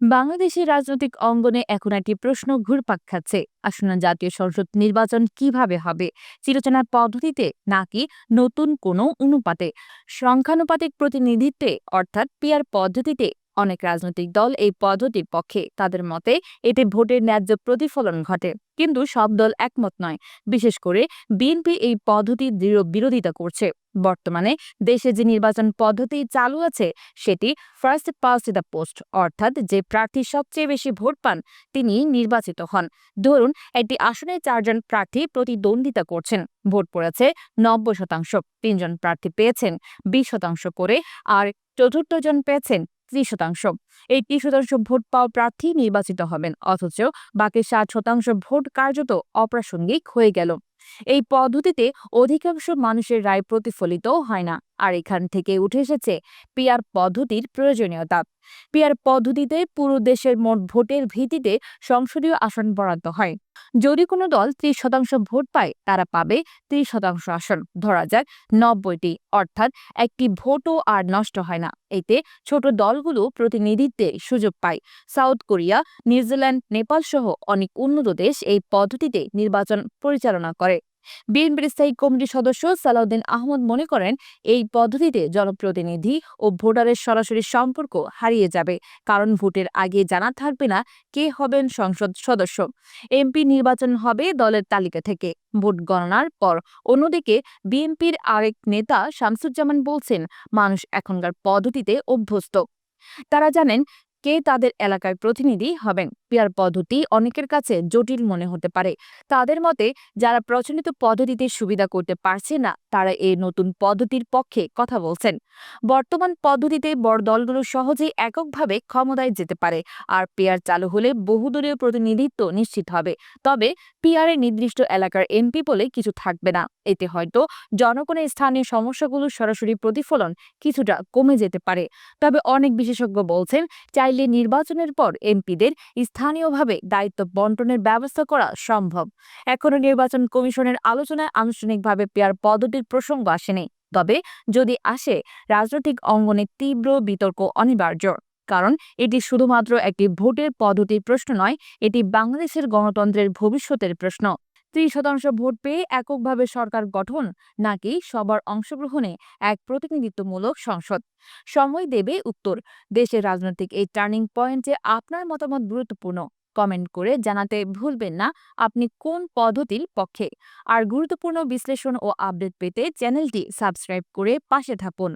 বাংলাদেশের রাজনৈতিক অঙ্গনে এখন একটি প্রশ্ন ঘুরপাক খাচ্ছে। আসন্ন জাতীয় সংসদ নির্বাচন কীভাবে হবে? চিরচেনার পদ্ধতিতে নাকি নতুন কোনো অনুপাতে? সংখ্যানুপাতিক প্রতিনিধিত্বে, অর্থাৎ পিয়ার পদ্ধতিতে অনেক রাজনৈতিক দল এই পদ্ধতির পক্ষে। তাদের মতে, এতে ভোটের ন্যায্য প্রতিফলন ঘটে। কিন্তু সব দল একমত নয়। বিশেষ করে বিএনপি এই পদ্ধতির দৃঢ় বিরোধিতা করছে। বর্তমানে দেশে যে নির্বাচন পদ্ধতি চালু আছে, সেটি ফার্স্ট পাস্ট দ্য পোস্ট অর্থাৎ যে প্রার্থী সবচেয়ে বেশি ভোট পান, তিনি নির্বাচিত হন। ধরুন, একটি আসনে চারজন প্রার্থী প্রতিদ্বন্দ্বিতা করছেন। ভোট পড়েছে নব্বই শতাংশ। তিনজন প্রার্থী পেয়েছেন, বিশ শতাংশ করে। আর চতুর্থ জন পেয়েছেন ত্রিশ শতাংশ। এই ত্রিশ শতাংশ ভোট পাওয়া প্রার্থী নির্বাচিত হবেন, অথচ বাকি ষাট শতাংশ ভোট কার্যত অপ্রাসঙ্গিক হয়ে গেল। এই পদ্ধতিতে অধিকাংশ মানুষের রায় প্রতিফলিত হয় না, আর এখান থেকে উঠে এসেছে পিয়ার পদ্ধতির প্রয়োজনীয়তা। পিয়ার পদ্ধতিতে পুরো দেশের মোট ভোটের ভিত্তিতে সংসদীয় আসন বরাদ্দ হয়। যদি কোনো দল ত্রিশ শতাংশ ভোট পায়, তারা পাবে ত্রিশ শতাংশ আসন। ধরা যাক নব্বইটি, অর্থাৎ একটি ভোটও আর নষ্ট হয় না। এতে ছোট দলগুলো প্রতিনিধিত্বের সুযোগ পায়। সাউথ কোরিয়া, নিউজিল্যান্ড, নেপাল সহ অনেক উন্নত দেশ এই পদ্ধতিতে নির্বাচন পরিচালনা করে। বিএনপির স্থায়ী কমিটির সদস্য সালাউদ্দিন আহমদ মনে করেন, এই পদ্ধতিতে জনপ্রতিনিধি ও ভোটারের সরাসরি সম্পর্ক হারিয়ে যাবে। কারণ ভোটের আগে জানা থাকবে না কে হবেন সংসদ সদস্য। এমপি নির্বাচন হবে দলের তালিকা থেকে। ভোট গণনার পর অন্যদিকে বিএনপির আরেক নেতা শামসুজ্জামান বলছেন, মানুষ এখনকার পদ্ধতিতে অভ্যস্ত। তারা জানেন কে তাদের এলাকায় প্রতিনিধি হবেন। পিয়ার পদ্ধতি অনেকের কাছে জটিল মনে হতে পারে। তাদের মতে, যারা প্রচলিত পদ্ধতিতে সুবিধা করতে পারছে না, তারা এই নতুন পদ্ধতির পক্ষে কথা বলছেন। বর্তমান পদ্ধতিতে বড় দলগুলো সহজেই এককভাবে ক্ষমতায় যেতে পারে আর পিয়ার চালু হলে বহুদলীয় প্রতিনিধিত্ব নিশ্চিত হবে। তবে পিয়ারে নির্দিষ্ট এলাকার এমপি বলে কিছু থাকবে না। এতে হয়তো জনগণের স্থানীয় সমস্যাগুলোর সরাসরি প্রতিফলন কিছুটা কমে যেতে পারে। তবে অনেক বিশেষজ্ঞ বলছেন, চাইলে নির্বাচনের পর এমপিদের স্থানীয়ভাবে দায়িত্ব বন্টনের ব্যবস্থা করা সম্ভব। এখনও নির্বাচন কমিশনের আলোচনায় আনুষ্ঠানিকভাবে পেয়ার পদ্ধতির প্রসঙ্গ আসেনি। তবে যদি আসে, রাজনৈতিক অঙ্গনে তীব্র বিতর্ক অনিবার্য। কারণ এটি শুধুমাত্র একটি ভোটের পদ্ধতির প্রশ্ন নয়, এটি বাংলাদেশের গণতন্ত্রের ভবিষ্যতের প্রশ্ন। ত্রিশ শতাংশ ভোট পেয়ে এককভাবে সরকার গঠন, নাকি সবার অংশগ্রহণে এক প্রতিনিধিত্বমূলক সংসদ? সময় দেবে উত্তর। দেশের রাজনৈতিক এই টার্নিং পয়েন্টে আপনার মতামত গুরুত্বপূর্ণ। কমেন্ট করে জানাতে ভুলবেন না আপনি কোন পদ্ধতির পক্ষে। আর গুরুত্বপূর্ণ বিশ্লেষণ ও আপডেট পেতে চ্যানেলটি সাবস্ক্রাইব করে পাশে থাকুন।